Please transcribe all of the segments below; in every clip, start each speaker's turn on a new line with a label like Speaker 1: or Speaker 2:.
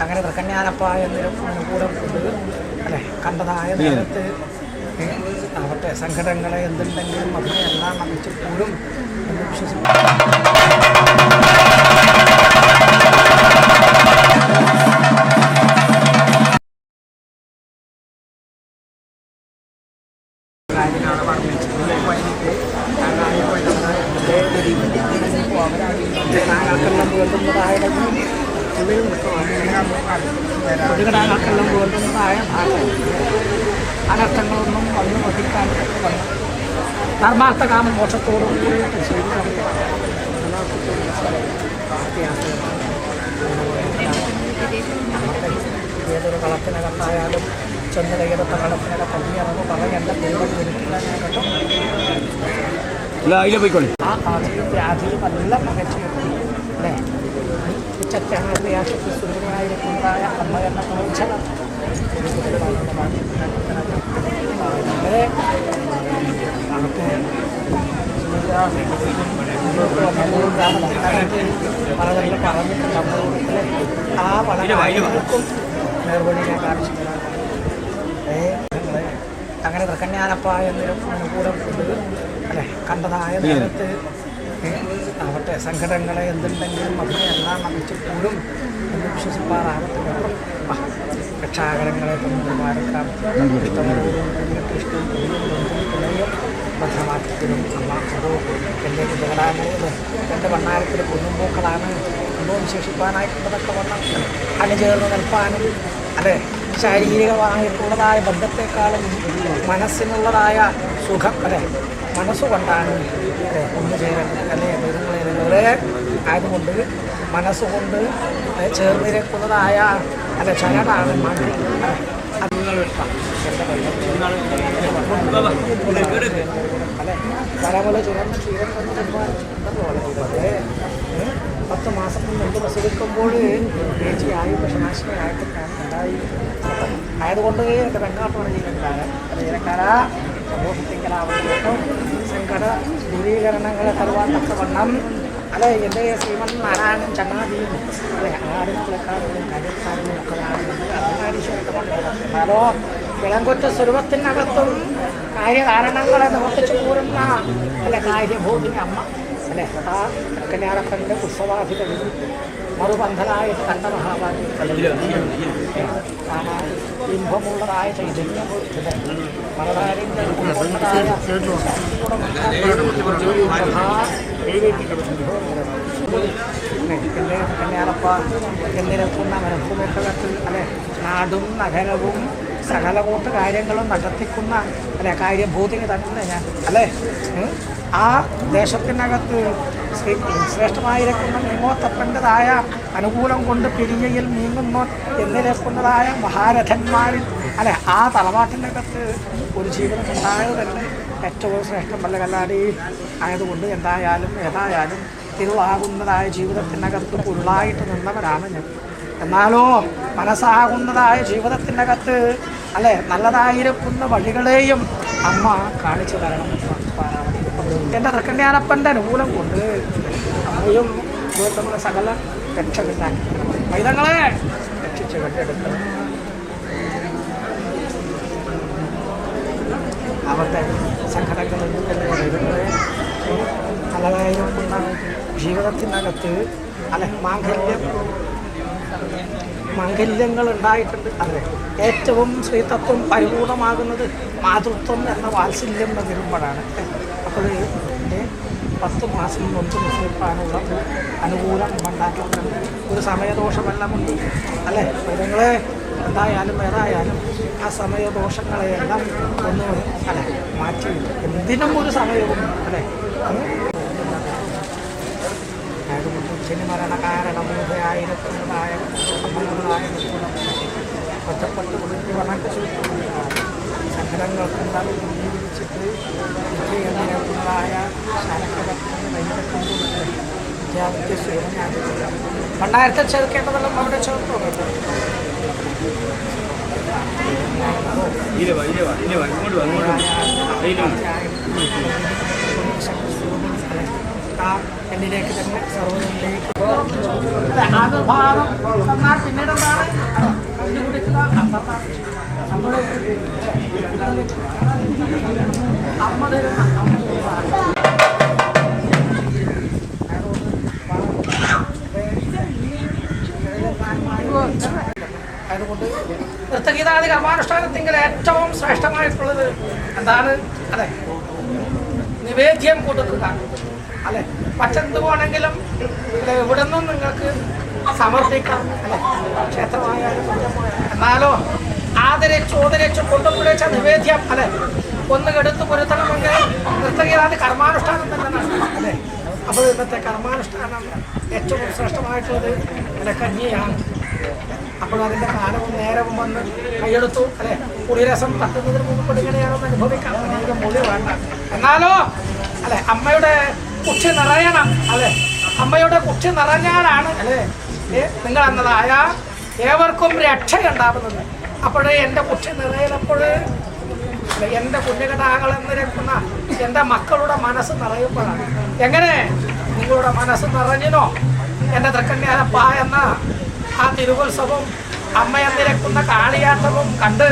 Speaker 1: അങ്ങനെ തൃക്കഞ്ഞാനപ്പ എന്നൊരു കൂടെ കൊണ്ട് അല്ലെ? കണ്ടതായ നേരത്ത് അവരുടെ സങ്കടങ്ങളെ എന്തുണ്ടെങ്കിലും അതിനെ എല്ലാം നമിച്ച് കൂടും എന്ന് വിശ്വസിക്കുന്നു. കാര്യങ്ങളാണ് പറഞ്ഞിരിക്കുന്നത് അനർത്ഥങ്ങളൊന്നും വന്ന് വധിക്കാൻ ധർമാർത്ഥ കാമ മോക്ഷത്തോടും ഏതൊരു കളത്തിനകത്തായാലും ചെന്ന് ഏതൊക്കെ കളത്തിനകത്ത് ഇറങ്ങി പറയേണ്ട ദൈവം ഒരിക്കലും ഞാൻ കേട്ടോ
Speaker 2: ഇല്ല അതിലെ പോയിക്കോളി
Speaker 1: ആ ആധിയും വ്യാധിയും നല്ല നിർത്തി അല്ലേ ആ അങ്ങനെ തൃക്കഞ്ഞാനപ്പ എന്നൊരു കൂടെ അല്ലെ? കണ്ടതായ നേരത്ത് ആവട്ടെ സങ്കടങ്ങളെ എന്തുണ്ടെങ്കിലും അതിനെ എല്ലാം നമിച്ച് കൂടും എന്ന്. ആ, രക്ഷാകരങ്ങളെ ഭദ്രമാറ്റത്തിലും അമ്മ അതോ എന്റെ കുട്ടികളാണത് എന്റെ വണ്ണാരത്തിൽ കുന്നുമ്പൂക്കളാണ് എന്തോ വിശേഷിപ്പാനായിട്ടുള്ളതൊക്കെ വണ്ണം അണിചേർന്ന് നിൽപ്പാനും അതെ ശാരീരികമായിട്ടുള്ളതായ ബന്ധത്തെക്കാളും മനസ്സിനുള്ളതായ സുഖം അല്ലെ മനസ്സുകൊണ്ടാണ് ഒന്നു ചേരേണ്ടത് അല്ലെ ദൈവങ്ങളെ ആയതുകൊണ്ട് മനസ്സുകൊണ്ട് ചേർന്നിരിക്കുന്നതായ അല്ല ചരടാണ് മണ്ണ് കരമുല ചുരന്ന് ക്ഷീരം പോലെ പത്ത് മാസം മുമ്പ് പ്രസവിക്കുമ്പോൾ ചേച്ചിയായി വിഷനാശിനിയായിട്ട് ഞാൻ ഉണ്ടായി. ആയതുകൊണ്ട് എന്റെ പെണ്ണാട്ടാണ് ജീവനക്കാരൻ ജീവനക്കാര സമൂഹത്തിങ്കലാവുന്നു സങ്കട ദൂരീകരണങ്ങളെ തരുവാൻ തക്കവണ്ണം അല്ലെ എന്റെ ശ്രീമൻ നാരായണൻ ചങ്ങാതിയും അല്ലെ ആടും പുലക്കാരും കാര്യക്കാരും ഒക്കെ എന്നാലോ വിളങ്കൊറ്റ സ്വരൂപത്തിനകത്തും കാര്യകാരണങ്ങളെ നിവർത്തിച്ചു കൂറുന്ന അല്ലെ കാര്യഭൂമിനി അമ്മ അല്ലെ ആ കല്യാണപ്പന്റെ ഉത്സവാധികളിൽ മറുബന്ധനായ കണ്ട മഹാഭാഗ്യ. ഇമ്പമുള്ളതായ ചൈതന്യം. രൂപമുള്ളതായ എന്റെ കല്യാണപ്പ മരഭൂമിക്കകത്ത് അല്ലെ നാടും നഗരവും സകല കൂട്ട് കാര്യങ്ങളും നടത്തിക്കുന്ന അല്ലെ കാര്യഭൂതിന് തന്നെ ഞാൻ അല്ലേ ആ ദേശത്തിനകത്ത് ശ്രീ ശ്രേഷ്ഠമായിരിക്കുന്ന നിമോത്തപ്പന്റെതായ അനുകൂലം കൊണ്ട് പിരിയയിൽ നീങ്ങുന്നു എന്നിരക്കുന്നതായ മഹാരഥന്മാരിൽ അല്ലെ ആ തറവാട്ടിനകത്ത് ഒരു ജീവിതം ഉണ്ടായത് തന്നെ ഏറ്റവും ശ്രേഷ്ഠമല്ല കല്ലാടി ആയതുകൊണ്ട് എന്തായാലും ഏതായാലും തിരുവാകുന്നതായ ജീവിതത്തിനകത്ത് ഉള്ളായിട്ട് നിന്നവരാണ് ഞാൻ. എന്നാലോ മനസ്സാകുന്നതായ ജീവിതത്തിനകത്ത് അല്ലെ? നല്ലതായിരിക്കുന്ന വഴികളെയും അമ്മ കാണിച്ചു തരണം. എന്റെ തൃക്കണ്യാനപ്പന്റെ അനുകൂലം കൊണ്ട് അമ്മയും നമ്മുടെ സകല രക്ഷ കിട്ടാൻ വൈദങ്ങളെ രക്ഷിച്ച് കണ്ടെടുക്കണം അവരുടെ സങ്കടങ്ങളിൽ പറയുന്നത് നല്ലതായിരിക്കുന്ന ജീവിതത്തിനകത്ത് അല്ലെ മാംഗല്യം മാംഗല്യങ്ങൾ ഉണ്ടായിട്ടുണ്ട് അതെ ഏറ്റവും സ്ത്രീതത്വം പരിപൂർണമാകുന്നത് മാതൃത്വം എന്ന വാത്സല്യം എന്ന് വരുമ്പോഴാണ് അപ്പോൾ പത്ത് മാസം മുൻപ് പറയാനുള്ള അനുകൂലം ഉണ്ടാക്കിയിട്ടുണ്ട്. ഒരു സമയദോഷമെല്ലാം ഉണ്ട് അല്ലേ? മൃഗങ്ങളെ എന്തായാലും ഏതായാലും ആ സമയദോഷങ്ങളെയെല്ലാം ഒന്ന് അല്ലെ മാറ്റി എന്തിനും ഒരു സമയവും അല്ലേ? ശനി ശനിമരണ കാരണമൂഹയായിരിക്കുന്നതായ സംബന്ധമായ ഒറ്റപ്പെട്ട് കുടുക്കി വണക്ക സങ്കടങ്ങൾക്കുണ്ടാകും ജീവിച്ചിട്ട് വിജയനിരക്കുന്നതായ ശാലക്കടത്തിന് രണ്ടായിരത്തെ ചേർക്കേണ്ടതെല്ലാം അവിടെ ചേർത്തോ എന്നിലേക്ക് തന്നെ സർവതിലേക്ക് പിന്നീട് എന്താണ് അതുകൊണ്ടാണ് നമ്മൾ അമ്മ തരുന്ന അതുകൊണ്ട് നൃത്തഗീതാദി കർമാനുഷ്ഠാനത്തിങ്കിൽ ഏറ്റവും ശ്രേഷ്ഠമായിട്ടുള്ളത് എന്താണ്? അതെ നിവേദ്യം കൊടുക്കുക. അല്ലെ? മറ്റെന്ത് വേണമെങ്കിലും ഇവിടെ നിന്നും നിങ്ങൾക്ക് സമർപ്പിക്കാം. അല്ലെ? ക്ഷേത്രമായാലും. എന്നാലോ ആദരിച്ചു ഓദരിച്ചു കൊണ്ടുപിടിച്ച നിവേദ്യം അല്ലെ? ഒന്ന് എടുത്തു പൊരുത്തണമെങ്കിൽ നൃത്തഗീതാദി കർമാനുഷ്ഠാനം തന്നെ അല്ലെ? അപ്പോൾ ഇന്നത്തെ കർമാനുഷ്ഠാനം ഏറ്റവും ശ്രേഷ്ഠമായിട്ടുള്ളത് അല്ലെ കഞ്ഞിയാണ് അപ്പോൾ അതിന്റെ കാലവും നേരവും വന്ന് കൈയെടുത്തു അല്ലെ? കുടിരസം തട്ടുന്നതിന് മുമ്പ് ഇങ്ങനെയാണെന്ന് അനുഭവിക്കാം. അതിന്റെ മൊഴി വേണ്ട. എന്നാലോ അല്ലെ അമ്മയുടെ കുക്ഷി നിറയണം അല്ലെ? അമ്മയുടെ കുക്ഷി നിറഞ്ഞാലാണ് അല്ലെ? നിങ്ങൾ എന്നതായ ഏവർക്കും രക്ഷയുണ്ടാവുന്നത് അപ്പോഴേ എന്റെ കുക്ഷി നിറയുന്നപ്പോൾ അല്ലെ, എന്റെ കുഞ്ഞുകടാകൾ എന്നിരിക്കുന്ന എന്റെ മക്കളുടെ മനസ്സ് നിറയുമ്പോഴാണ്. എങ്ങനെ? നിങ്ങളുടെ മനസ്സ് നിറഞ്ഞിനോ? എന്റെ തൃക്കണ്യാലപ്പ എന്ന ആ തിരുവുത്സവം അമ്മ എന്നിരക്കുന്ന കാളിയാട്ടവും കണ്ട്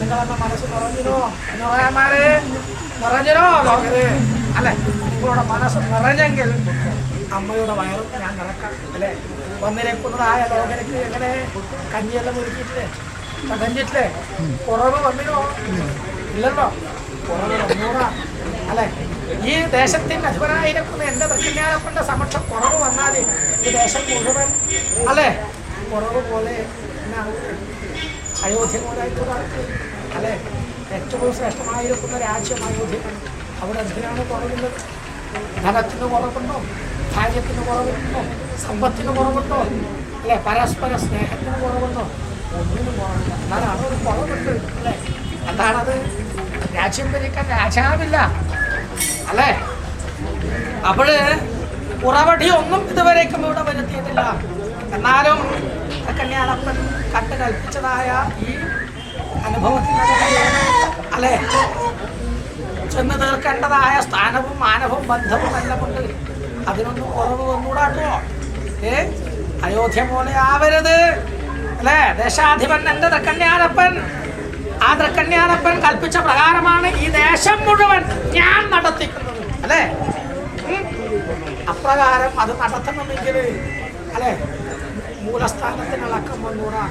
Speaker 1: നിങ്ങളെന്ന മനസ്സ് നിറഞ്ഞിനോ നിറയന്മാരെ നിറഞ്ഞിനോ ലോകരെ? അല്ലെ? നിങ്ങളുടെ മനസ്സ് നിറഞ്ഞെങ്കിൽ അമ്മയുടെ വയറ് ഞാൻ നിറക്കാം അല്ലെ? വന്നിരക്കുന്നതായ ലോകനക്ക് എങ്ങനെ? കഞ്ഞിയെല്ലാം ഒരുക്കിയിട്ടില്ലേ? കഞ്ഞിട്ടില്ലേ കുറവ് വന്നിനോ ഇല്ലല്ലോ. കുറവ് വന്നൂടാ അല്ലെ? ഈ ദേശത്തിന്റെ അധിപനായിരിക്കുന്ന എന്റെ ദക്ഷിണായപ്പന്റെ സമക്ഷം കുറവ് വന്നാൽ ഈ ദേശം മുഴുവൻ അല്ലെ? കുറവ് പോലെ അയോധ്യ പോലായിട്ട് അല്ലെ? ഏറ്റവും ശ്രേഷ്ഠമായിരിക്കുന്ന രാജ്യം അയോധ്യ അവിടെ എന്തിനാണ് കുറവുള്ളത്? ധനത്തിന് കുറവുണ്ടോ? ഭാര്യത്തിന് കുറവുണ്ടോ? സമ്പത്തിന് കുറവുണ്ടോ? അല്ലെ പരസ്പര സ്നേഹത്തിന് കുറവുണ്ടോ? ഒന്നിനും കുറവില്ല. എന്നാലാണ് ഒരു കുറവുണ്ട് അല്ലെ? എന്താണത് രാജ്യം ഭരിക്കാൻ രാജാവില്ല അല്ലേ? അപ്പോഴ് ഉറവടി ഒന്നും ഇതുവരേക്കും ഇവിടെ വരുത്തിയിട്ടില്ല. എന്നാലും കന്യാളപ്പൻ കണ്ട് കൽപ്പിച്ചതായ ഈ അനുഭവത്തിന് അല്ലെ? ചെന്ന് തീർക്കേണ്ടതായ സ്ഥാനവും മാനവും ബന്ധവും എല്ലാം ഉണ്ട്. അതിനൊന്നും കുറവ് വന്നുകൂടാട്ടോ ഏ? അയോധ്യ പോലെ ആവരുത്. അല്ലേ? ദേശാധിപൻ എന്റെ തൃക്കണ്യാനപ്പൻ ആ തൃക്കണ്യാനപ്പൻ കൽപ്പിച്ച പ്രകാരമാണ് ഈ ദേശം മുഴുവൻ ഞാൻ നടത്തിക്കുന്നത്. അല്ലേ? അപ്രകാരം അത് നടത്തണമെങ്കിൽ അല്ലേ? മൂലസ്ഥാനത്തിന് ഇളക്കം വന്നൂടാ.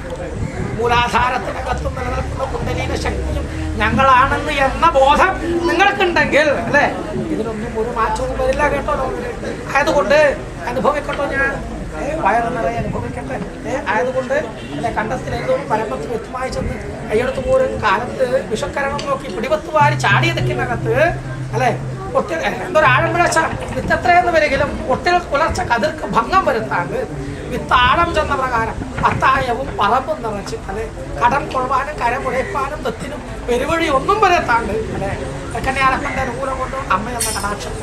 Speaker 1: മൂലാധാരത്തിനകത്ത് നിലനിൽക്കുന്ന കുണ്ടലീന ശക്തിയും ഞങ്ങളാണെന്ന് എന്ന ബോധം നിങ്ങൾക്കുണ്ടെങ്കിൽ അല്ലെ? ഇതിനൊന്നും ഒരു മാറ്റവും വരില്ല കേട്ടോ. ആയതുകൊണ്ട് അനുഭവിക്കട്ടോ ഞാൻ. വയറ് നിറയെ അനുഭവിക്കട്ടെ. ആയതുകൊണ്ട് അല്ലെ കണ്ടത്തിലേതോ പരമത്തിൽ വ്യക്തമായി ചെന്ന് കയ്യെടുത്ത് പോലും കാലത്ത് വിഷക്കരണം നോക്കി പിടിവത്ത് വാരി അകത്ത് അല്ലെ? ഒട്ടിൽ എന്തൊരാഴം പിഴച്ച വിത്തത്രയെന്ന് വരികിലും ഒട്ടിൽ പുലർച്ച കതിർക്ക് ഭംഗം വരുത്താണ്ട് വിത്താഴം ചെന്ന പ്രകാരം അത്തായവും പറമ്പും നിറച്ച് അല്ലെ കടം കൊള്ളാനും കരമുഴയ്പ്പാനും തെത്തിനും പെരുവഴി ഒന്നും വരത്താണ്ട് അല്ലെ കന്യാളപ്പന്റെ അനുകൂലം കൊണ്ട് അമ്മ എന്ന കടാക്ഷം.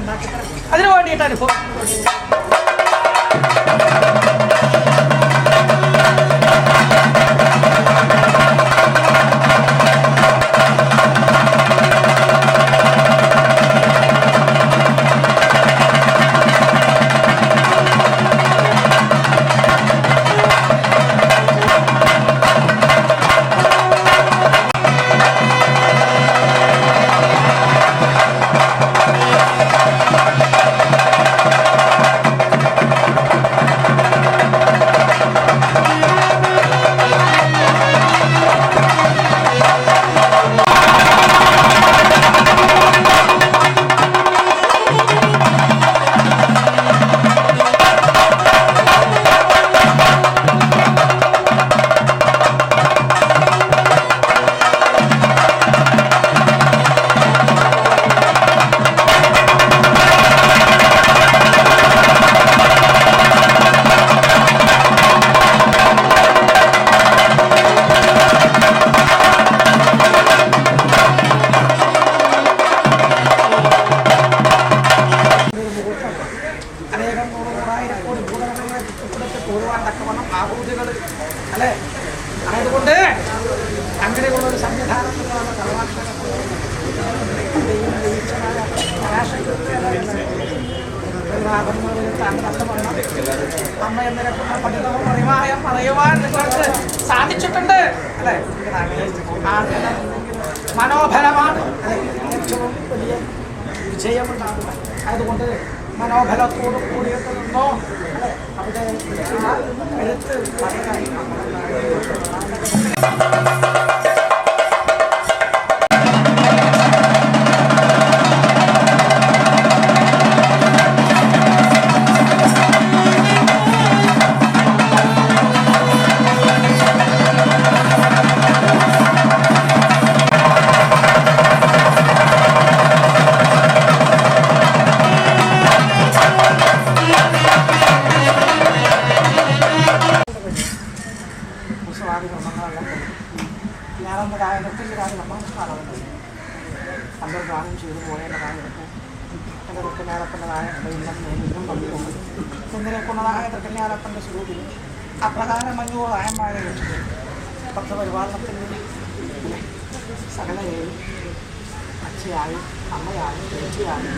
Speaker 1: ഉണ്ടാക്കി അതിനു വേണ്ടിയിട്ട് അനുഭവം നൂറായിരം കോടി ഭൂതഗണങ്ങളെ ചുറ്റപ്പെടുത്തി കൂടുവാൻ തക്കവണ്ണം ആഭൂതികൾ അല്ലേ ആയതുകൊണ്ട് അങ്ങനെയുള്ളൊരു സംവിധാനത്തിലാണ് വന്ന അമ്മ എന്നിരക്കുന്ന പഠിതവും അറിവായം പറയുവാൻ നിങ്ങൾക്ക് സാധിച്ചിട്ടുണ്ട് അല്ലേ അല്ലേ? ഏറ്റവും വലിയ വിജയമുണ്ടാകുക അതുകൊണ്ട് മനോബലത്തോടു കൂടിയിട്ട് നിന്നോ? അവിടെ ആ എഴുത്ത് ഒന്നിനെ കൊണ്ടതായ തൃക്കഞ്ഞാലപ്പന്റെ സ്വരൂപിൽ അപ്രകാരം മഞ്ഞുവായമായ പത്ര പരിപാലനത്തിന്റെ സകലരെയും അച്ഛയായും അമ്മയായും ചേച്ചിയായും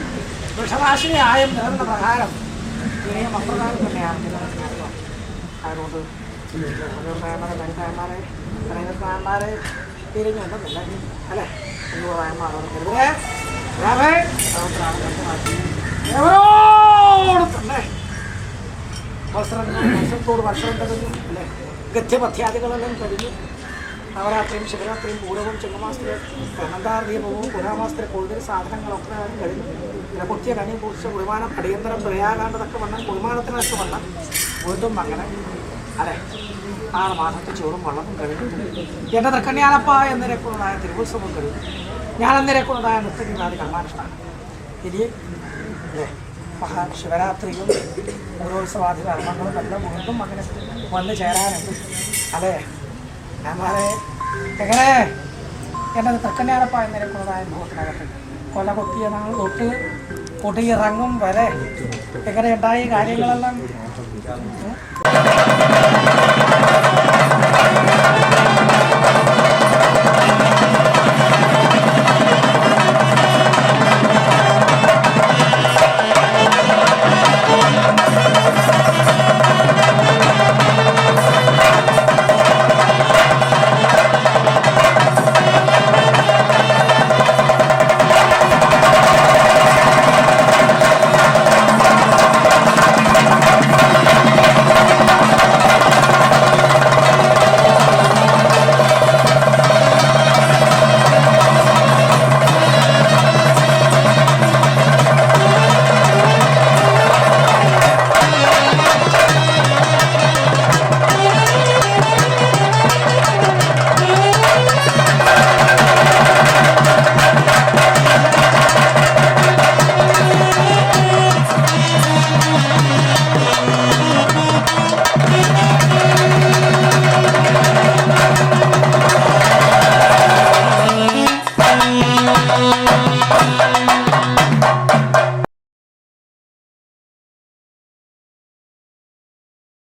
Speaker 1: വൃഷവാസിനിയായും നേർന്ന പ്രകാരം ഇനിയും അപ്രകാരം തന്നെയാണ് നിലനിൽക്കുന്നത്. അതുകൊണ്ട് ഓരോരുത്തരന്മാരെ വനിതാന്മാരെ വനിതാന്മാരെ തിരിഞ്ഞുണ്ടെന്നില്ല അല്ലേ? അഞ്ഞൂറായന്മാരോട് കരുതേ രാമേ എവരോടും തന്നെ വസ്ത്രം വർഷത്തോട് വർഷം കഴിഞ്ഞു അല്ലേ? ഗദ്യപഥ്യാദികളെല്ലാം കഴിഞ്ഞു. നവരാത്രിയും ശിവരാത്രിയും പൂരവും ചിങ്ങമാസത്തിലെ കണ്ണന്താർദീപവും ദീപവും പുരാമാസത്തിലെ കൂടുതൽ സാധനങ്ങളൊക്കെ കഴിഞ്ഞു. പിന്നെ കുത്തിയ കനി പൂച്ച കുളിമാനം അടിയന്തരം പ്രയാകാണ്ടതൊക്കെ വന്നാൽ കുളിമാനത്തിനൊക്കെ വന്നാൽ വീണ്ടും അങ്ങനെ അതെ ആറ് മാസത്തെ ചോറും വള്ളവും കഴിഞ്ഞു. എന്റെ തൃക്കണ്യാലപ്പ എന്നിരക്കുള്ളതായ തിരുവുത്സവം കഴിഞ്ഞു. ഞാൻ നൃത്തം നൃത്തഗീതാതി കർമാനുഷ്ഠാനം. ഇനി അല്ലേ? മഹാ ശിവരാത്രിയും ഓരോത്സവാദി കർമ്മങ്ങളും എല്ലാം വീണ്ടും അങ്ങനെ വന്ന് ചേരാനുണ്ട്. അതെ ഞാൻ എങ്ങനെ? എന്റെ തൃക്കണ്യാലപ്പ എന്നിരക്കുന്നതായ മുഖത്തിനകത്ത് കൊല കൊത്തിയ നാൾ തൊട്ട് കൊടിയിറങ്ങും വരെ. എങ്ങനെ ഉണ്ടായി കാര്യങ്ങളെല്ലാം?